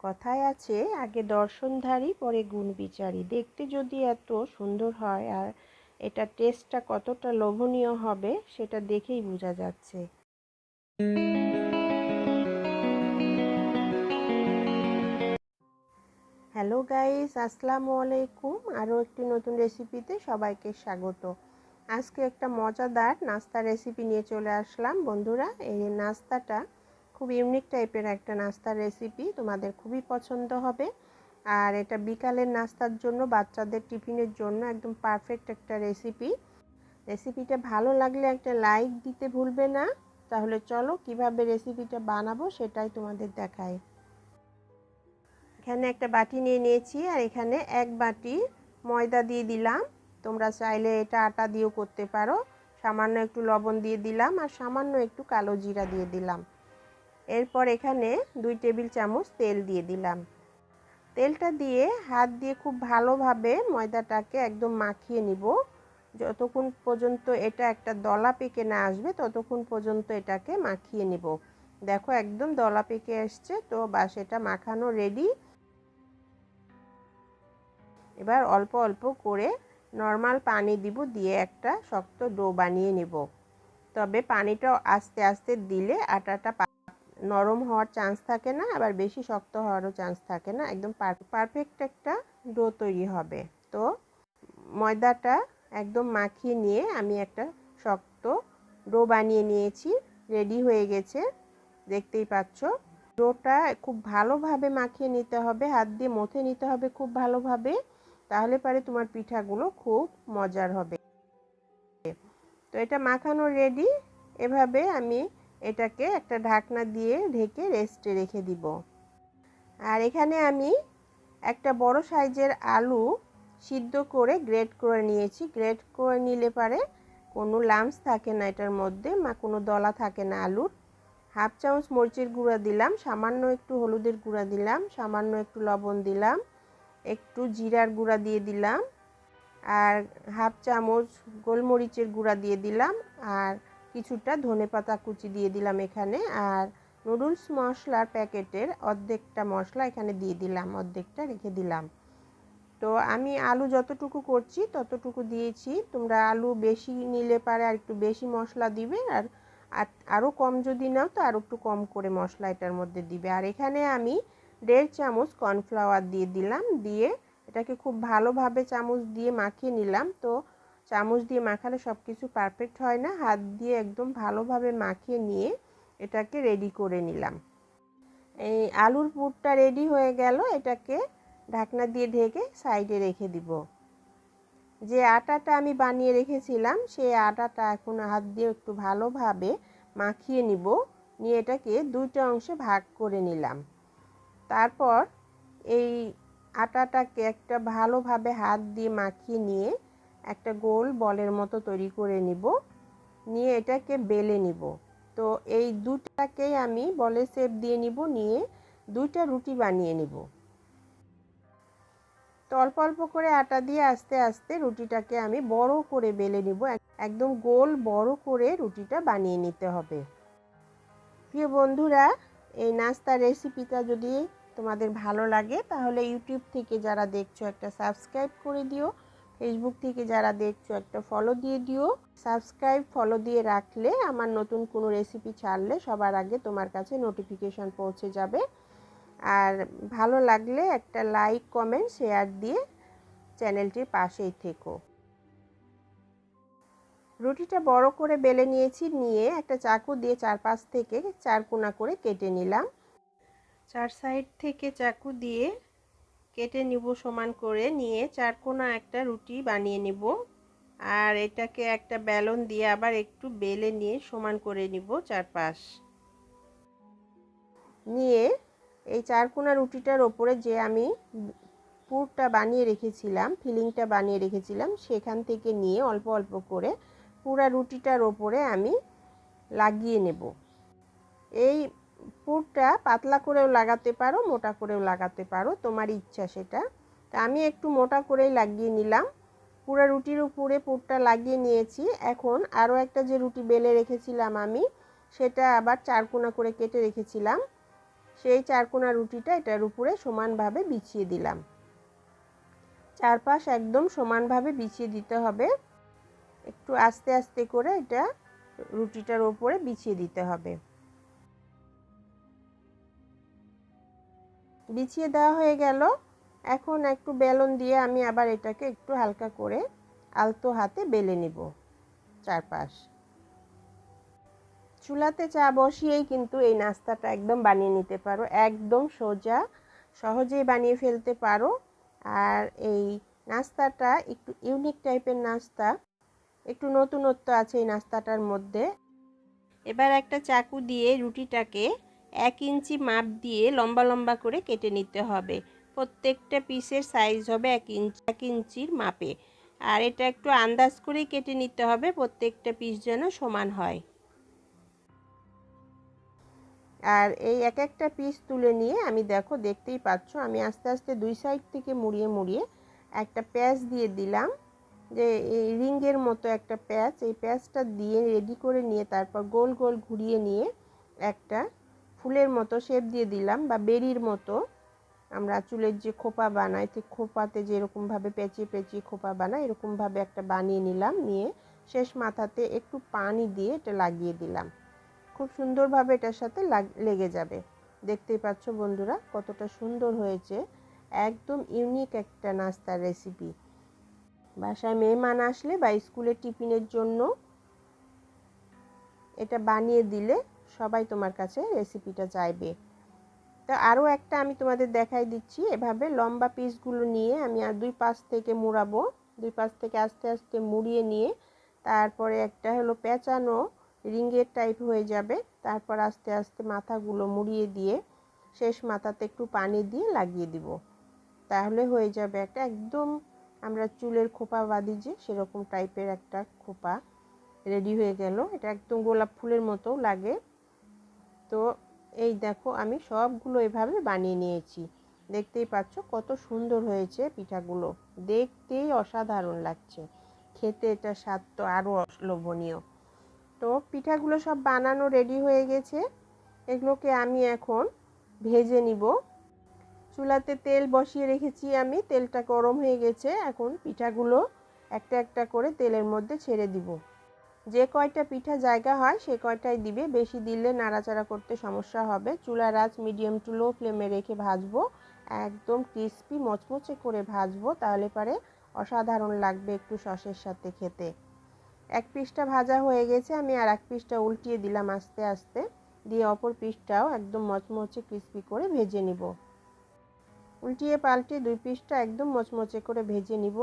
কথায় আছে, আগে দর্শনধারী, পরে গুণ বিচারী দেখতে যদি এত সুন্দর হয় আর এটা টেস্টটা কতটা লোভনীয় হবে, সেটা দেখেই বোঝা যাচ্ছে। হ্যালো গাইস, আসসালামু আলাইকুম। আরও একটি নতুন রেসিপিতে সবাইকে স্বাগত। আজকে একটা মজাদার নাস্তা রেসিপি নিয়ে চলে আসলাম। বন্ধুরা, এই নাস্তাটা খুব ইউনিক টাইপের একটা নাস্তার রেসিপি তোমাদের খুবই পছন্দ হবে। আর এটা বিকালের নাস্তার জন্য, বাচ্চাদের টিফিনের জন্য একদম পারফেক্ট একটা রেসিপি রেসিপিটা ভালো লাগলে একটা লাইক দিতে ভুলবে না। তাহলে চলো কীভাবে রেসিপিটা বানাবো সেটাই তোমাদের দেখাই। এখানে একটা বাটি নিয়ে নিয়েছি আর এখানে এক বাটি ময়দা দিয়ে দিলাম। তোমরা চাইলে এটা আটা দিয়েও করতে পারো। সামান্য একটু লবণ দিয়ে দিলাম আর সামান্য একটু কালো জিরা দিয়ে দিলাম। এরপর এখানে দুই টেবিল চামচ তেল দিয়ে দিলাম। তেলটা দিয়ে হাত দিয়ে খুব ভালোভাবে ময়দাটাকে একদম মাখিয়ে নিব। যতক্ষণ পর্যন্ত এটা একটা দলা পেকে না আসবে, ততক্ষণ পর্যন্ত এটাকে মাখিয়ে নিব। দেখো একদম দলা পেকে এসছে, তো বাস এটা মাখানো রেডি এবার অল্প অল্প করে নর্মাল পানি দিব দিয়ে একটা শক্ত ডো বানিয়ে নেব। তবে পানিটা আস্তে আস্তে দিলে আটাটা নরম হওয়ার চান্স থাকে না, আবার বেশি শক্ত হওয়ারও চান্স থাকে না। একদম পারফেক্ট একটা ডো তৈরি হবে। তো ময়দাটা একদম মাখিয়ে নিয়ে আমি একটা শক্ত ডো বানিয়ে নিয়েছি। রেডি হয়ে গেছে, দেখতেই পাচ্ছ। ডোটা খুব ভালোভাবে মাখিয়ে নিতে হবে, হাত দিয়ে মথে নিতে হবে খুব ভালোভাবে, তাহলে পারে তোমার পিঠাগুলো খুব মজার হবে। তো এটা মাখানো রেডি এভাবে আমি এটাকে একটা ঢাকনা দিয়ে ঢেকে রেস্টে রেখে দিব। আর এখানে আমি একটা বড় সাইজের আলু সিদ্ধ করে গ্রেট করে নিয়েছি। গ্রেট করে নিলে পারে কোনো লামস থাকে না এটার মধ্যে, মা কোনো দলা থাকে না আলুর। হাফ চামচ মরিচের গুঁড়া দিলাম, সামান্য একটু হলুদের গুঁড়া দিলাম, সামান্য একটু লবণ দিলাম, একটু জিরার গুঁড়া দিয়ে দিলাম, আর হাফ চামচ গোলমরিচের গুঁড়া দিয়ে দিলাম, আর কিছুটা ধনে পাতা কুচি দিয়ে দিলাম এখানে আর নুডলস মশলার প্যাকেটের অর্ধেকটা মশলা এখানে দিয়ে দিলাম, অর্ধেকটা রেখে দিলাম। তো আমি আলু যতটুকু করছি ততটুকু দিয়েছি। তোমরা আলু বেশি নিলে পারে আর একটু বেশি মশলা দিবে আর আরও কম যদি নাও তো আরও একটু কম করে মশলা এটার মধ্যে দিবে। আর এখানে আমি দেড় চামচ কর্নফ্লাওয়ার দিয়ে দিলাম, দিয়ে এটাকে খুব ভালোভাবে চামচ দিয়ে মাখিয়ে নিলাম। তো চামচ দিয়ে মাখালে সব কিছু পারফেক্ট হয় না। হাত দিয়ে একদম ভালোভাবে মাখিয়ে নিয়ে এটাকে রেডি করে নিলাম। এই আলুর পুরটা রেডি হয়ে গেল। এটাকে ঢাকনা দিয়ে ঢেকে সাইডে রেখে দিব। যে আটাটা আমি বানিয়ে রেখেছিলাম, সেই আটাটা এখন হাত দিয়ে একটু ভালোভাবে মাখিয়ে নিব। নিয়ে এটাকে দুইটা অংশে ভাগ করে নিলাম। তারপর এই আটাটাকে একটা ভালোভাবে হাত দিয়ে মাখিয়ে নিয়ে একটা গোল বলের মতো তৈরি করে নিব। নিয়ে এটাকে বেলে নিব। তো এই দুটাকেই আমি বলে শেপ দিয়ে নিব, নিয়ে দুইটা রুটি বানিয়ে নিব। তো অল্প অল্প করে আটা দিয়ে আস্তে আস্তে রুটিটাকে আমি বড় করে বেলে নিব। একদম গোল বড় করে রুটিটা বানিয়ে নিতে হবে। প্রিয় বন্ধুরা, এই নাস্তার রেসিপিটা যদি তোমাদের ভালো লাগে, তাহলে ইউটিউব থেকে যারা দেখছ, একটা সাবস্ক্রাইব করে দিও। ফেসবুক থেকে যারা দেখছ, একটা ফলো দিয়ে দিও। সাবস্ক্রাইব ফলো দিয়ে রাখলে আমার নতুন কোনো রেসিপি ছাড়লে সবার আগে তোমার কাছে নোটিফিকেশান পৌঁছে যাবে। আর ভালো লাগলে একটা লাইক কমেন্ট শেয়ার দিয়ে চ্যানেলটির পাশেই থেকো। রুটিটা বড় করে বেলে নিয়েছি, নিয়ে একটা চাকু দিয়ে চারপাশ থেকে চার কোনা করে কেটে নিলাম। চার সাইড থেকে চাকু দিয়ে কেটে নিব সমান করে, নিয়ে চার কোনা একটা রুটি বানিয়ে নিব। আর এটাকে একটা ব্যালন দিয়ে আবার একটু বেলে নিয়ে সমান করে নিব চারপাশ। নিয়ে এই চারকোনা রুটিটার ওপরে যে আমি পুরটা বানিয়ে রেখেছিলাম, ফিলিংটা বানিয়ে রেখেছিলাম, সেখান থেকে নিয়ে অল্প অল্প করে পুরা রুটিটার ওপরে আমি লাগিয়ে নেব। এই পুরটা পাতলা করেও লাগাতে পারো, মোটা করেও লাগাতে পারো, তোমার ইচ্ছা সেটা। তা আমি একটু মোটা করেই লাগিয়ে নিলাম। পুরো রুটির উপরে পুরটা লাগিয়ে নিয়েছি। এখন আরও একটা যে রুটি বেলে রেখেছিলাম আমি, সেটা আবার চারকোনা করে কেটে রেখেছিলাম। সেই চারকোনা রুটিটা এটার উপরে সমানভাবে বিছিয়ে দিলাম। চারপাশ একদম সমানভাবে বিছিয়ে দিতে হবে। একটু আস্তে আস্তে করে এটা রুটিটার ওপরে বিছিয়ে দিতে হবে। বিছিয়ে দেওয়া হয়ে গেল। এখন একটু বেলন দিয়ে আমি আবার এটাকে একটু হালকা করে আলতো হাতে বেলে নিব চারপাশ। চুলাতে চা বসিয়েই কিন্তু এই নাস্তাটা একদম বানিয়ে নিতে পারো। একদম সোজা, সহজেই বানিয়ে ফেলতে পারো। আর এই নাস্তাটা একটু ইউনিক টাইপের নাস্তা, একটু নতুনত্ব আছে এই নাস্তাটার মধ্যে। এবার একটা চাকু দিয়ে রুটিটাকে এক ইঞ্চি মাপ দিয়ে লম্বা লম্বা করে কেটে নিতে হবে। প্রত্যেকটা পিসের সাইজ হবে এক ইঞ্চি, এক ইঞ্চির মাপে। আর এটা একটু আন্দাজ করেই কেটে নিতে হবে, প্রত্যেকটা পিস যেন সমান হয়। আর এই এক একটা পিস তুলে নিয়ে আমি দেখো, দেখতেই পাচ্ছ, আমি আস্তে আস্তে দুই সাইড থেকে মুড়িয়ে মুড়িয়ে একটা প্যাচ দিয়ে দিলাম। যে এই রিঙ্গের মতো একটা প্যাচ এই প্যাচটা দিয়ে রেডি করে নিয়ে তারপর গোল গোল ঘুরিয়ে নিয়ে একটা ফুলের মতো শেপ দিয়ে দিলাম বা বেরির মতো। আমরা চুলের যে খোপা বানাই, ঠিক খোপাতে যেরকমভাবে পেঁচিয়ে পেঁচিয়ে খোপা বানাই এরকমভাবে একটা বানিয়ে নিলাম, নিয়ে শেষ মাথাতে একটু পানি দিয়ে এটা লাগিয়ে দিলাম। খুব সুন্দরভাবে এটার সাথে লেগে যাবে। দেখতেই পাচ্ছ বন্ধুরা, কতটা সুন্দর হয়েছে। একদম ইউনিক একটা নাস্তার রেসিপি বাসায় মেহমান আসলে বা স্কুলের টিফিনের জন্য এটা বানিয়ে দিলে সবাই তোমার কাছে রেসিপিটা চাইবে। তো আরও একটা আমি তোমাদের দেখাই দিচ্ছি। এভাবে লম্বা পিসগুলো নিয়ে আমি আর দুই পাশ থেকে মুড়াবো। দুই পাশ থেকে আস্তে আস্তে মুড়িয়ে নিয়ে তারপরে একটা হলো পেঁচানো রিঙ্গের টাইপ হয়ে যাবে। তারপর আস্তে আস্তে মাথাগুলো মুড়িয়ে দিয়ে শেষ মাথাতে একটু পানি দিয়ে লাগিয়ে দিব। তাহলে হয়ে যাবে একটা একদম আমরা চুলের খোপা বাঁধি যে, সেরকম টাইপের একটা খোপা রেডি হয়ে গেল। এটা একদম গোলাপ ফুলের মতো লাগে। তো এই দেখো আমি সবগুলো এভাবে বানিয়ে নিয়েছি। দেখতেই পাচ্ছ কত সুন্দর হয়েছে পিঠাগুলো। দেখতেই অসাধারণ লাগছে। খেতে এটা স্বাদ তো আরও লোভনীয় তো পিঠাগুলো সব বানানো রেডি হয়ে গেছে। এগুলোকে আমি এখন ভেজে নিব। চুলাতে তেল বসিয়ে রেখেছি আমি। তেলটা গরম হয়ে গেছে। এখন পিঠাগুলো একটা একটা করে তেলের মধ্যে ছেড়ে দিব। যে কয়টা পিঠা জায়গা হয় সে কয়টাই দিবে। বেশি দিলে নাড়াচাড়া করতে সমস্যা হবে। চুলার আঁচ মিডিয়াম টু লো ফ্লেমে রেখে ভাজবো। একদম ক্রিস্পি মচমচে করে ভাজবো, তাহলে পরে অসাধারণ লাগবে একটু সসের সাথে খেতে। এক পিসটা ভাজা হয়ে গেছে, আমি আর এক পিসটা উল্টিয়ে দিলাম আস্তে আস্তে। দিয়ে অপর পিসটাও একদম মচমচে ক্রিস্পি করে ভেজে নিব। উল্টিয়ে পাল্টিয়ে দুই পিসটা একদম মচমচে করে ভেজে নিব।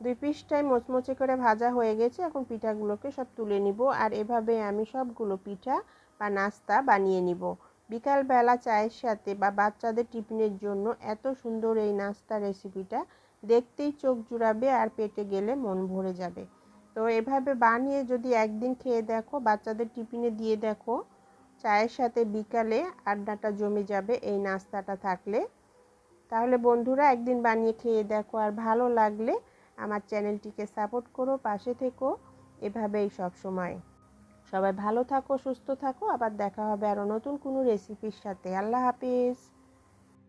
দুই পিসটাই মচমচে করে ভাজা হয়ে গেছে, এখন পিঠাগুলোকে সব তুলে নিব আর এভাবে আমি সবগুলো পিঠা বা নাস্তা বানিয়ে নিব। বিকালবেলা চায়ের সাথে বা বাচ্চাদের টিফিনের জন্য এত সুন্দর এই নাস্তা রেসিপিটা, দেখতেই চোখ জুড়াবে আর পেটে গেলে মন ভরে যাবে। তো এভাবে বানিয়ে যদি একদিন খেয়ে দেখো, বাচ্চাদের টিফিনে দিয়ে দেখো, চায়ের সাথে বিকালে আড্ডাটা জমে যাবে এই নাস্তাটা থাকলে। তাহলে বন্ধুরা একদিন বানিয়ে খেয়ে দেখো আর ভালো লাগলে আমার চ্যানেলটিকে সাপোর্ট করো, পাশে থেকো। এভাবেই সব সময়। সবাই ভালো থাকো, সুস্থ থাকো। আবার দেখা হবে আরও নতুন কোনো রেসিপির সাথে। আল্লাহ হাফিজ।